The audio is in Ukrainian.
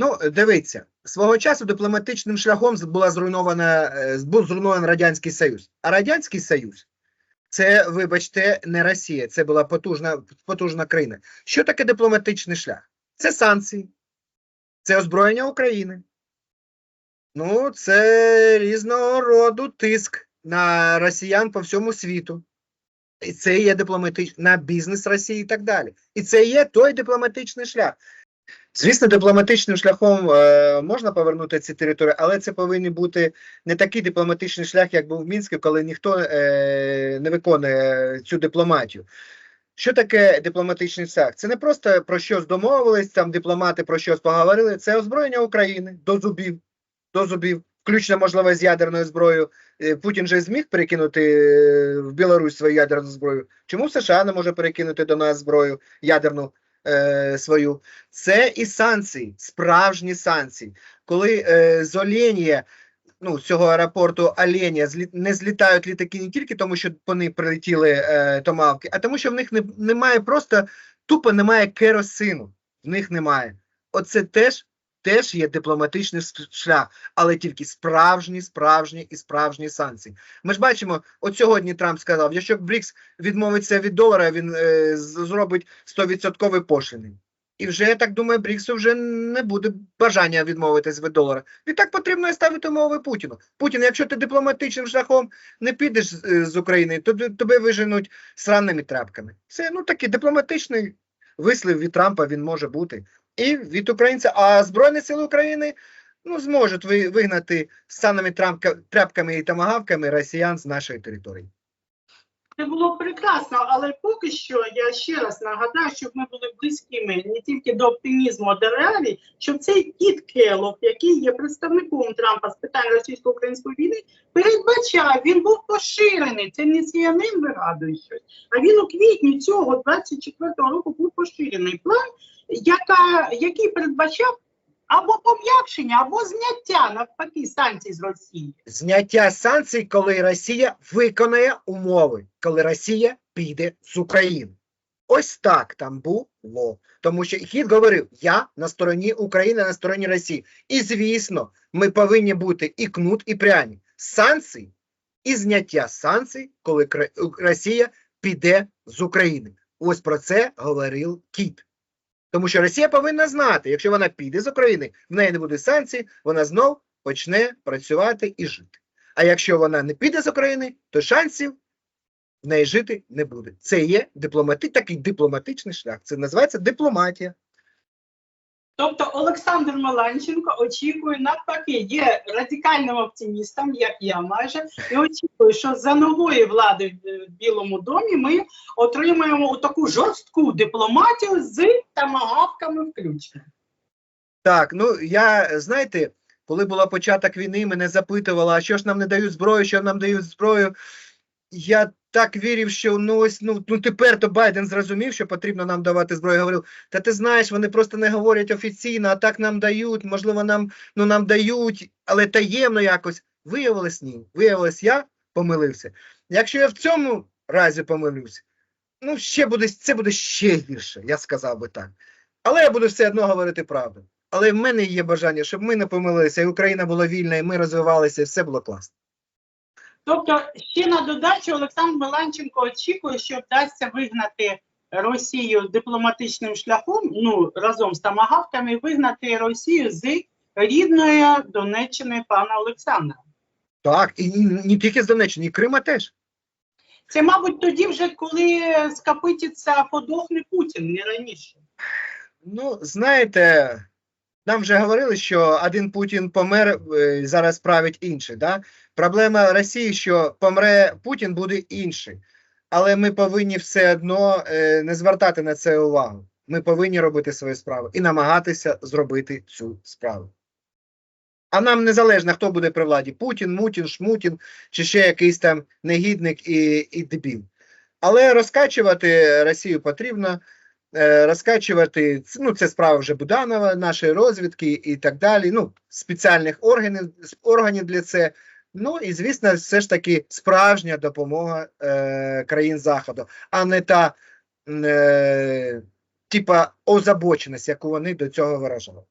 Ну, дивіться, свого часу дипломатичним шляхом була зруйнована, е, був зруйнований Радянський Союз. А Радянський Союз це, вибачте, не Росія, це була потужна, потужна країна. Що таке дипломатичний шлях? Це санкції, це озброєння України. Ну, це різного роду тиск на росіян по всьому світу. І це є дипломатичний на бізнес Росії і так далі. І це є той дипломатичний шлях. Звісно, дипломатичним шляхом е, можна повернути ці території, але це повинен бути не такий дипломатичний шлях, як був в Мінську, коли ніхто е, не виконує цю дипломатію. Що таке дипломатичний шлях? Це не просто про щось домовились, там дипломати про щось поговорили. Це озброєння України до зубів, до зубів, включно можливо з ядерною зброєю. Е, Путін же зміг перекинути е, в Білорусь свою ядерну зброю. Чому США не може перекинути до нас зброю ядерну е, свою? Це і санкції, справжні санкції. Коли е, з Оленія, ну, цього аеропорту Оленя злі, не злітають літаки не тільки тому, що по них прилетіли е, томавки, а тому, що в них не, немає просто тупо немає керосину. В них немає. Оце теж, теж є дипломатичний шлях, але тільки справжні, справжні і справжні санкції. Ми ж бачимо, от сьогодні Трамп сказав, якщо БРІКС відмовиться від долара, він е, зробить 100% пошлини. І вже, я так думаю, Бріксу вже не буде бажання відмовитись від долара. І так потрібно ставити умови Путіну. Путін, якщо ти дипломатичним шляхом не підеш з, е, України, то тебе виженуть сранними тряпками. Це ну такий дипломатичний вислів від Трампа він може бути. І від українця. А Збройні сили України ну, зможуть ви- вигнати саними трамка- тряпками і тамагавками росіян з нашої території. Це було прекрасно, але поки що я ще раз нагадаю, щоб ми були близькими не тільки до оптимізму, а до реалій, щоб цей кіт Келлог, який є представником Трампа з питань російсько-української війни, передбачав, він був поширений. Це не CNN вигадує щось. А він у квітні цього 24-го року був поширений план, яка, який передбачав або пом'якшення, або зняття навпаки санкцій з Росії. Зняття санкцій, коли Росія виконає умови, коли Росія піде з України. Ось так там було. Тому що хід говорив: я на стороні України, на стороні Росії. І звісно, ми повинні бути і кнут, і пряні. Санкції і зняття санкцій, коли Росія піде з України. Ось про це говорив кіт. Тому що Росія повинна знати, якщо вона піде з України, в неї не буде санкцій, вона знов почне працювати і жити. А якщо вона не піде з України, то шансів в неї жити не буде. Це є дипломати, такий дипломатичний шлях. Це називається дипломатія. Тобто Олександр Маланченко очікує навпаки, є радикальним оптимістом, як я майже, і очікує, що за нової влади в в Білому домі ми отримаємо таку жорстку дипломатію з тамагавками включно. Так, ну я знаєте, коли була початок війни, мене запитували, а що ж нам не дають зброю, що нам дають зброю. Я так вірив, що ну ось ну, ну тепер то Байден зрозумів, що потрібно нам давати зброю. Говорив, та ти знаєш, вони просто не говорять офіційно, а так нам дають, можливо, нам ну нам дають, але таємно якось. Виявилось ні. Виявилось, я помилився. Якщо я в цьому разі помилюся, ну ще буде це буде ще гірше, я сказав би так. Але я буду все одно говорити правду. Але в мене є бажання, щоб ми не помилилися, і Україна була вільна, і ми розвивалися, і все було класно. Тобто, ще на додачу Олександр Маланченко очікує, що вдасться вигнати Росію дипломатичним шляхом, ну разом з тамагавками, вигнати Росію з рідної Донеччини пана Олександра. Так, і не тільки з Донеччини, і Крима теж. Це, мабуть, тоді вже коли скапититься, подохне Путін, не раніше. Ну, знаєте, нам вже говорили, що один Путін помер, е, зараз править інший. Да? Проблема Росії, що помре Путін, буде інший. Але ми повинні все одно е, не звертати на це увагу. Ми повинні робити свою справу і намагатися зробити цю справу. А нам незалежно, хто буде при владі: Путін, Мутін, Шмутін, чи ще якийсь там негідник і, і дебіл. Але розкачувати Росію потрібно розкачувати, ну це справа вже Буданова, нашої розвідки і так далі. Ну, спеціальних органів, органів для це. Ну і звісно, все ж таки справжня допомога е, країн Заходу, а не та е, типа озабоченість, яку вони до цього виражали.